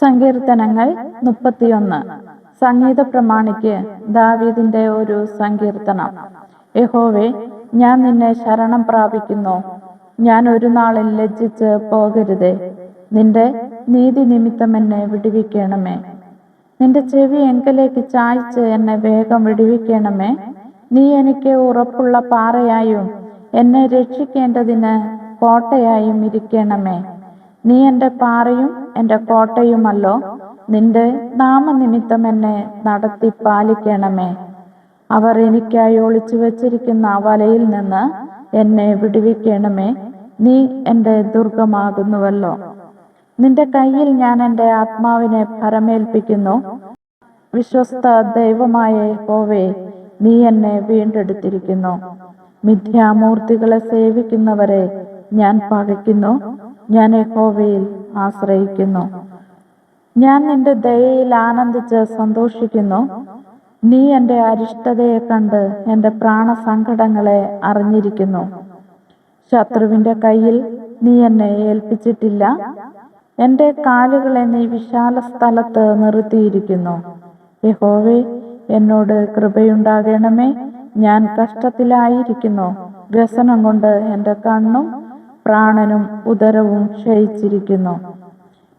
സങ്കീർത്തനങ്ങൾ മുപ്പത്തിയൊന്ന്. സംഗീത പ്രമാണിക്ക് ദാവീദിന്റെ ഒരു സങ്കീർത്തനം. യഹോവെ ഞാൻ നിന്നെ ശരണം പ്രാപിക്കുന്നു. ഞാൻ ഒരു നാളിൽ ലജ്ജിച്ച് പോകരുതേ. നിന്റെ നീതി നിമിത്തം എന്നെ വിടുവിക്കണമേ. നിന്റെ ചെവി എങ്കിലേക്ക് ചായ്ച്ച് എന്നെ വേഗം വിടുവിക്കണമേ. നീ എനിക്ക് ഉറപ്പുള്ള പാറയായും എന്നെ രക്ഷിക്കേണ്ടതിന് കോട്ടയായും ഇരിക്കണമേ. നീ എന്റെ പാറയും എന്റെ കോട്ടയുമല്ലോ. നിന്റെ നാമനിമിത്തം എന്നെ നടത്തി പാലിക്കണമേ. അവർ എനിക്കായി ഒളിച്ചു വച്ചിരിക്കുന്ന വലയിൽ നിന്ന് എന്നെ വിടുവിക്കണമേ. നീ എന്റെ ദുർഗമാകുന്നുവല്ലോ. നിന്റെ കയ്യിൽ ഞാൻ എന്റെ ആത്മാവിനെ ഭരമേൽപ്പിക്കുന്നു. വിശ്വസ്ത ദൈവമായ ഹോവേ നീ എന്നെ വീണ്ടെടുത്തിരിക്കുന്നു. മിഥ്യാമൂർത്തികളെ സേവിക്കുന്നവരെ ഞാൻ പകയ്ക്കുന്നു ഞാൻ യഹോവയിൽ ആശ്രയിക്കുന്നു. ഞാൻ നിന്റെ ദയയിൽ ആനന്ദിച്ച് സന്തോഷിക്കുന്നു. നീ എന്റെ അരിഷ്ടതയെ കണ്ട് എന്റെ പ്രാണസങ്കടങ്ങളെ അറിഞ്ഞിരിക്കുന്നു. ശത്രുവിന്റെ കയ്യിൽ നീ എന്നെ ഏൽപ്പിച്ചിട്ടില്ല. എന്റെ കാലുകളെ നീ വിശാല സ്ഥലത്ത് നിർത്തിയിരിക്കുന്നു. യഹോവേ എന്നോട് കൃപയുണ്ടാകണമേ. ഞാൻ കഷ്ടത്തിലായിരിക്കുന്നു. വ്യസനം കൊണ്ട് എന്റെ കണ്ണും പ്രാണനും ഉദരവും ക്ഷയിച്ചിരിക്കുന്നു.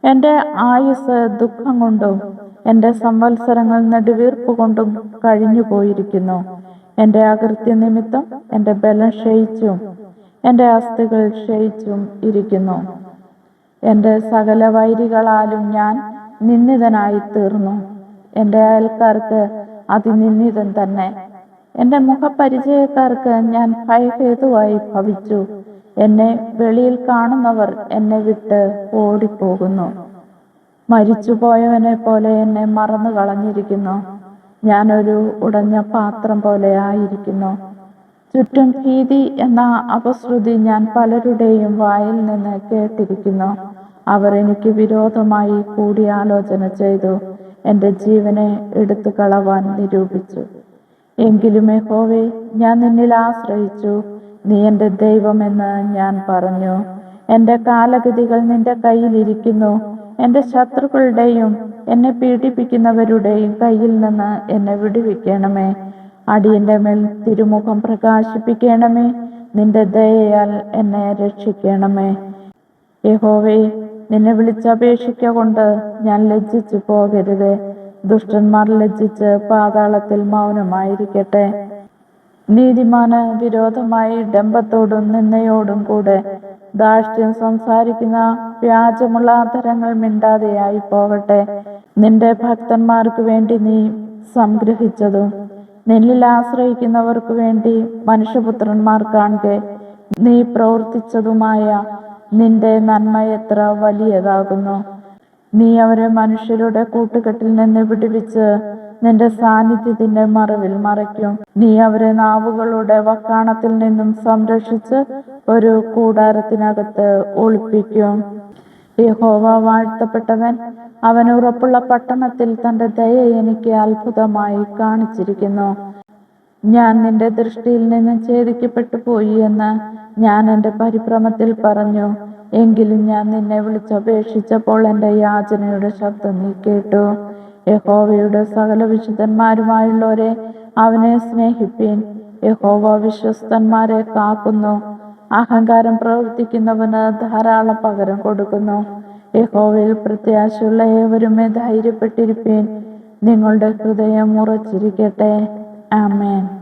എന്റെ ആയുസ് ദുഃഖം കൊണ്ടും എന്റെ സംവത്സരങ്ങൾ നെടുവീർപ്പ് കൊണ്ടും കഴിഞ്ഞു പോയിരിക്കുന്നു. എന്റെ അകൃത്യ നിമിത്തം എന്റെ ബലം ക്ഷയിച്ചും എന്റെ അസ്ഥികൾ ക്ഷയിച്ചും ഇരിക്കുന്നു. എന്റെ സകല വൈരികളാലും ഞാൻ നിന്ദിതനായി തീർന്നു എന്റെ അയൽക്കാർക്ക് അതിനിന്ദിതൻ തന്നെ. എന്റെ മുഖപരിചയക്കാർക്ക് ഞാൻ ഭയഹേതുവായി ഭവിച്ചു. എന്നെ വെളിയിൽ കാണുന്നവർ എന്നെ വിട്ട് ഓടിപ്പോകുന്നു. മരിച്ചുപോയവനെ പോലെ എന്നെ മറന്നു കളഞ്ഞിരിക്കുന്നു. ഞാനൊരു ഉടഞ്ഞ പാത്രം പോലെ ആയിരിക്കുന്നു. ചുറ്റും ഭീതി എന്ന അപശ്രുതി ഞാൻ പലരുടെയും വായിൽ നിന്ന് കേട്ടിരിക്കുന്നു. അവർ എനിക്ക് വിരോധമായി കൂടിയാലോചന ചെയ്തു. എന്റെ ജീവനെ എടുത്തു കളവാൻ നിരൂപിച്ചു. എങ്കിലും ഹോവേ ഞാൻ നിന്നിൽ ആശ്രയിച്ചു. നീ എന്റെ ദൈവമെന്ന് ഞാൻ പറഞ്ഞു. എന്റെ കാലഗതികൾ നിന്റെ കയ്യിലിരിക്കുന്നു. എന്റെ ശത്രുക്കളുടെയും എന്നെ പീഡിപ്പിക്കുന്നവരുടെയും കയ്യിൽ നിന്ന് എന്നെ വിടുവിക്കണമേ. അടിയന്റെ മേൽ തിരുമുഖം പ്രകാശിപ്പിക്കണമേ. നിന്റെ ദയയാൽ എന്നെ രക്ഷിക്കണമേ. യഹോവേ നിന്നെ വിളിച്ചപേക്ഷിക്ക കൊണ്ട് ഞാൻ ലജ്ജിച്ചു പോകരുത് ദുഷ്ടന്മാർ ലജ്ജിച്ച് പാതാളത്തിൽ മൗനമായിരിക്കട്ടെ. നീതിമാന് വിരോധമായി ഡംബത്തോടും നിന്നയോടും കൂടെ ദാഷ്ട്യം സംസാരിക്കുന്ന വ്യാജമുള്ള അധരങ്ങൾ മിണ്ടാതെയായി പോകട്ടെ. നിന്റെ ഭക്തന്മാർക്ക് വേണ്ടി നീ സംഗ്രഹിച്ചതും നിന്നിൽ ആശ്രയിക്കുന്നവർക്ക് വേണ്ടി മനുഷ്യപുത്രന്മാർ കാണെ നീ പ്രവർത്തിച്ചതുമായ നിന്റെ നന്മ എത്ര വലിയതാകുന്നു. നീ അവരെ മനുഷ്യരുടെ കൂട്ടുകെട്ടിൽ നിന്ന് വിടുവിച്ച് നിന്റെ സാന്നിധ്യത്തിന്റെ മറവിൽ മറയ്ക്കും. നീ അവരെ നാവുകളുടെ വക്കാണത്തിൽ നിന്നും സംരക്ഷിച്ച് ഒരു കൂടാരത്തിനകത്ത് ഒളിപ്പിക്കും. യഹോവ വാഴ്ത്തപ്പെട്ടവൻ അവൻ ഉറപ്പുള്ള പട്ടണത്തിൽ തന്റെ ദയ എനിക്ക് അത്ഭുതമായി കാണിച്ചിരിക്കുന്നു. ഞാൻ നിന്റെ ദൃഷ്ടിയിൽ നിന്ന് ഛേദിക്കപ്പെട്ടു പോയി എന്ന് ഞാൻ എന്റെ പരിഭ്രമത്തിൽ പറഞ്ഞു. എങ്കിലും ഞാൻ നിന്നെ വിളിച്ചപേക്ഷിച്ചപ്പോൾ എന്റെ യാചനയുടെ ശബ്ദം നീ കേട്ടു. യഹോവയുടെ സകല വിശുദ്ധന്മാരുമായുള്ളവരെ അവനെ സ്നേഹിപ്പീൻ. യഹോവ വിശ്വസ്തന്മാരെ കാക്കുന്നു. അഹങ്കാരം പ്രവർത്തിക്കുന്നവന് ധാരാളം പകരം കൊടുക്കുന്നു. യഹോവയിൽ പ്രത്യാശയുള്ള ഏവരുമേ ധൈര്യപ്പെട്ടിരിപ്പീൻ. നിങ്ങളുടെ ഹൃദയം ഉറച്ചിരിക്കട്ടെ. ആമേൻ.